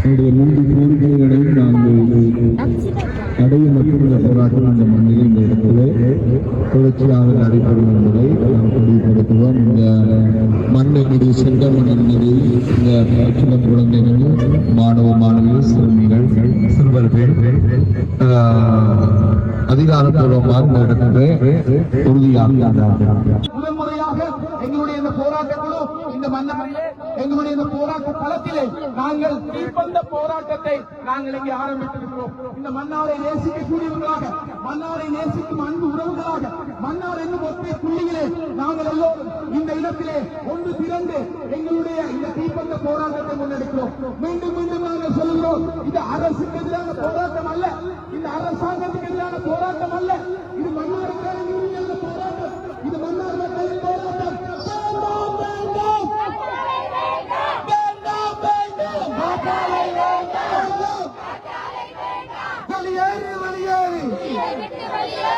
என்னுடைய மூன்று கோரிக்கைகளையும் நாங்கள் அடைய மற்றும் இந்த போராட்டம் அந்த மண்ணில் இந்த இடத்திலே தொடர்ச்சியாக நடைபெறும் என்பதை நாம் தெளிவுபடுத்துவோம். இந்த மண்ணை மீது சென்ற மண்ணில் இந்த சில குழந்தைகள் மாணவ மாணவிகள் சிறுமிகள் சிறுவர்கள் அதிகாரப்பூர்வமாக இந்த இடத்திலே உறுதியாக முதன்முறையாக எங்களுடைய இந்த போராட்டங்களும் இந்த மன்னமல்ல எங்களுடைய இந்த போராட்ட களத்திலே நாங்கள் தீப்பந்த போராட்டத்தை நாங்கள் இங்கே ஆரம்பித்திருக்கிறோம். இந்த மன்னாரை நேசிக்கக்கூடியவர்களாக மன்னாரை நேசிக்கும் அன்பு உறவுகளாக மன்னார் என்னும் ஒற்றை புள்ளியிலே நாங்கள் எல்லோரும் இந்த இடத்திலே ஒன்று திரண்டு எங்களுடைய இந்த தீப்பந்த போராட்டத்தை முன்னெடுக்கிறோம். மீண்டும் மீண்டும் நாங்கள் சொல்கிறோம் இது அரசுக்கு எதிரான போராட்டம் அல்ல இந்த அரசாங்கத்துக்கு எதிரான போராட்டம் அல்ல இது மன்னாருக்கான Thank.